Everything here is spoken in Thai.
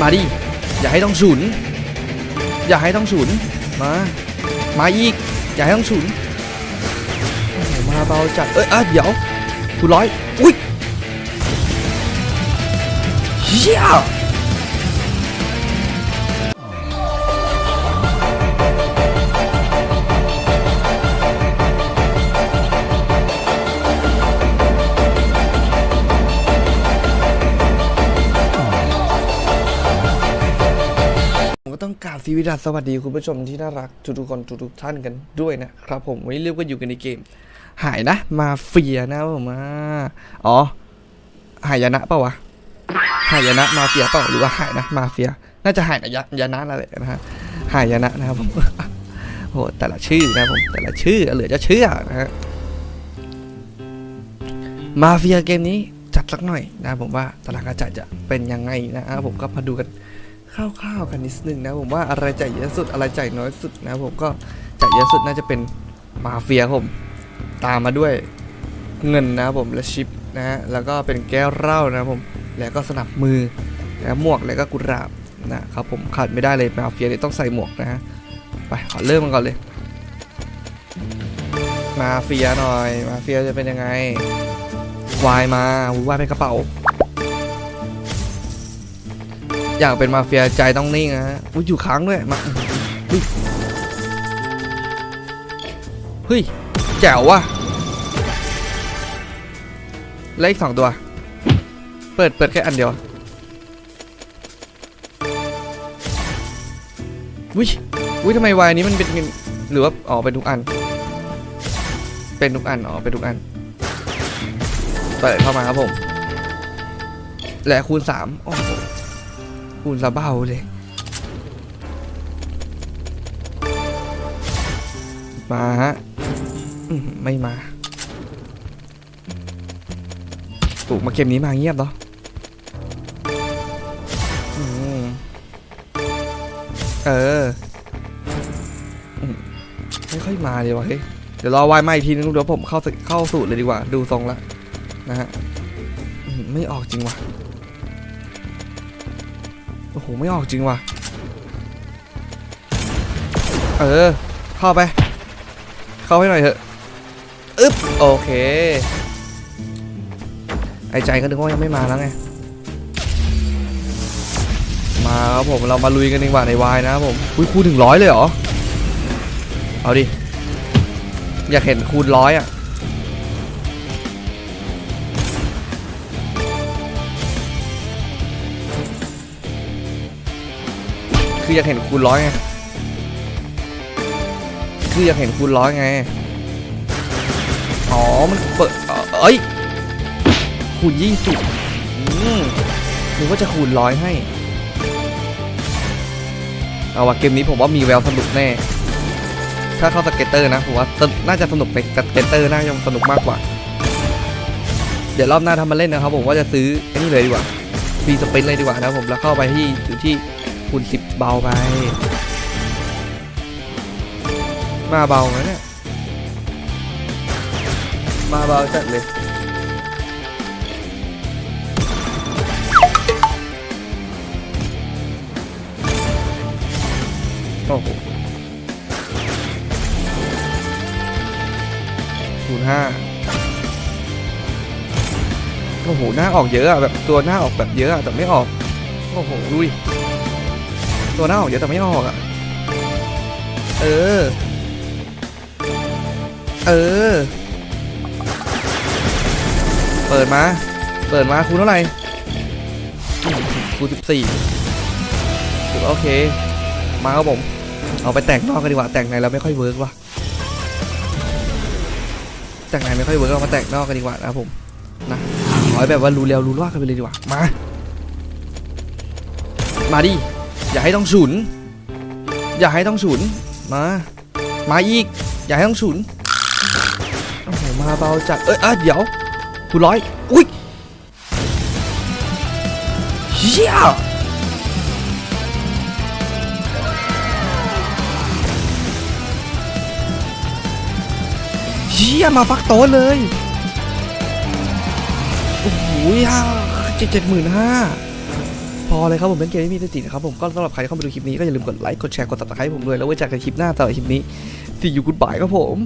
มาดิ อย่าให้ต้องศูนย์อย่าให้ต้องศูนย์มา มาอีก อย่าให้ต้องศูนย์มาเบาจัด เอ้ยอะเดี๋ยวคูณร้อย อุ้ยเฮีย ต้องกราบสวีดัสสวัสดีคุณผู้ชมที่น่ารักทุกๆคนทุกๆท่านกันด้วยนะครับผมวันนี้เรียกว่าอยู่กันในเกม หายนะ มาเฟียนะผมอ๋อ หายนะเปล่าวะหายนะมาเฟียเปล่าหรือว่าหายนะมาเฟีย น่าจะหายนะยะยานะนั่นแหละนะฮะหายนะนะครับผมโหแต่ละชื่อนะครับผมแต่ละชื่อเหลือจะเชื่อนะฮะมาเฟียเกมนี้จัดสักหน่อยนะผมว่าตารางการจ่ายจะเป็นยังไงนะครับผมก็มาดูกัน คร่าวๆกันนิดนึงนะผมว่าอะไรจ่ายเยอะสุดอะไรจ่ายน้อยสุดนะผมก็จ่ายเยอะสุดน่าจะเป็นมาเฟียผมตามมาด้วยเงินนะผมและชิปนะฮะแล้วก็เป็นแก้วเหล้านะผมแล้วก็สนับมือแล้วหมวกแล้วก็กุหลาบนะครับผมขาดไม่ได้เลยมาเฟียเนี่ยต้องใส่หมวกนะฮะไปขอเริ่มมันก่อนเลย มาเฟียหน่อย มาเฟียจะเป็นยังไงวายมาวายเป็นกระเป๋า อยากเป็นมาเฟียใจต้องนิ่งนะฮะอุ้ยอยู่ค้างด้วยมาเฮ้ยแจ๋วว่ะแล้วอีกสองตัว เปิดเปิดแค่อันเดียววิวิทำไมวายนี้มันเป็นเป็นหรือว่าอ๋อเป็นทุกอัน เป็นทุกอันอ๋อเป็นทุกอัน เปิดเข้ามาครับผม และคูณสามโอ้ โหคูณสะเบ้าเลย มาฮะไม่มาถูกมาเกมนี้มาเงียบเนาะอืมเออ ไม่ค่อยมาเลยวะเฮ้ย เดี๋ยวรอวายมาอีกทีนึงเดี๋ยวผมเข้าเข้าสูตรเลยดีกว่า ดูทรงละนะฮะ ไม่ออกจริงวะ อ้โห ไม่ออกจริงว่ะ เออ เข้าไป เข้าให้หน่อยเถอะอึ๊บ โอเค ไอ้ใจก็นึกว่ายังไม่มาแล้วไง มาครับผม เรามาลุยกันดีกว่าในวายนะครับผมอุ้ยคูณถึงร้อยเลยเหรอ เอาดิ อยากเห็นคูณร้อยอะ คืออยากเห็นคูณร้อยไง คืออยากเห็นคูณร้อยไง อ๋อ มันเปิด เอ้ย คูณยี่สิบอืมนึกว่าจะคูณร้อยให้ เอาว่ะเกมนี้ผมว่ามีแววสนุกแน่ ถ้าเข้าสเก็ตเตอร์นะผมว่าน่าจะสนุกในสเก็ตเตอร์น่าจะสนุกมากกว่า เดี๋ยวรอบหน้าทำมาเล่นนะครับผมว่าจะซื้อไอ้นี่เลยดีกว่าฟรีสเปนเลยดีกว่านะผมแล้วเข้าไปที่อยู่ที่ คูณสิบเบาไป มาเบาไหมเนี่ย มาเบาจัดเลยโอ้โหศูนย์ห้าโอ้โห หน้าออกเยอะอะแบบตัวหน้าออกแบบเยอะอะแต่ไม่ออก โอ้โหดุย ตัวหน้าออกเยอะแต่ไม่ออกอะเออ เออ เปิดมา เปิดมาคูณเท่าไหร่คูณสิบสี่ถือโอเค มาครับผม เอาไปแต่งนอกกันดีกว่า แต่งในแล้วไม่ค่อยเวิร์กว่ะ แต่งในไม่ค่อยเวิร์กเรามาแต่งนอกกันดีกว่านะผมนะขอให้แบบว่ารู้แล้วรู้รอดกันไปเลยดีกว่า มา มาดิ อย่าให้ต้องฉุนอย่าให้ต้องฉุนมา มาอีก อย่าให้ต้องฉุนโอ้โหมาเบาจัดเอ้ยอะเดี๋ยวคุณร้อยอุ้ยเฮียเชี่ยมาฟักโตเลยโอ้โหห้าเจ็ดเจ็ดหมื่นห้า พอเลยครับผมเป็นเกมที่มีสตินะครับผมก็สำหรับใครที่เข้ามาดูคลิปนี้ก็อย่าลืมกดไลค์กดแชร์กดติดตามให้ผมด้วยแล้วไว้เจอกันคลิปหน้าต่อคลิปนี้ see you goodbye ครับผม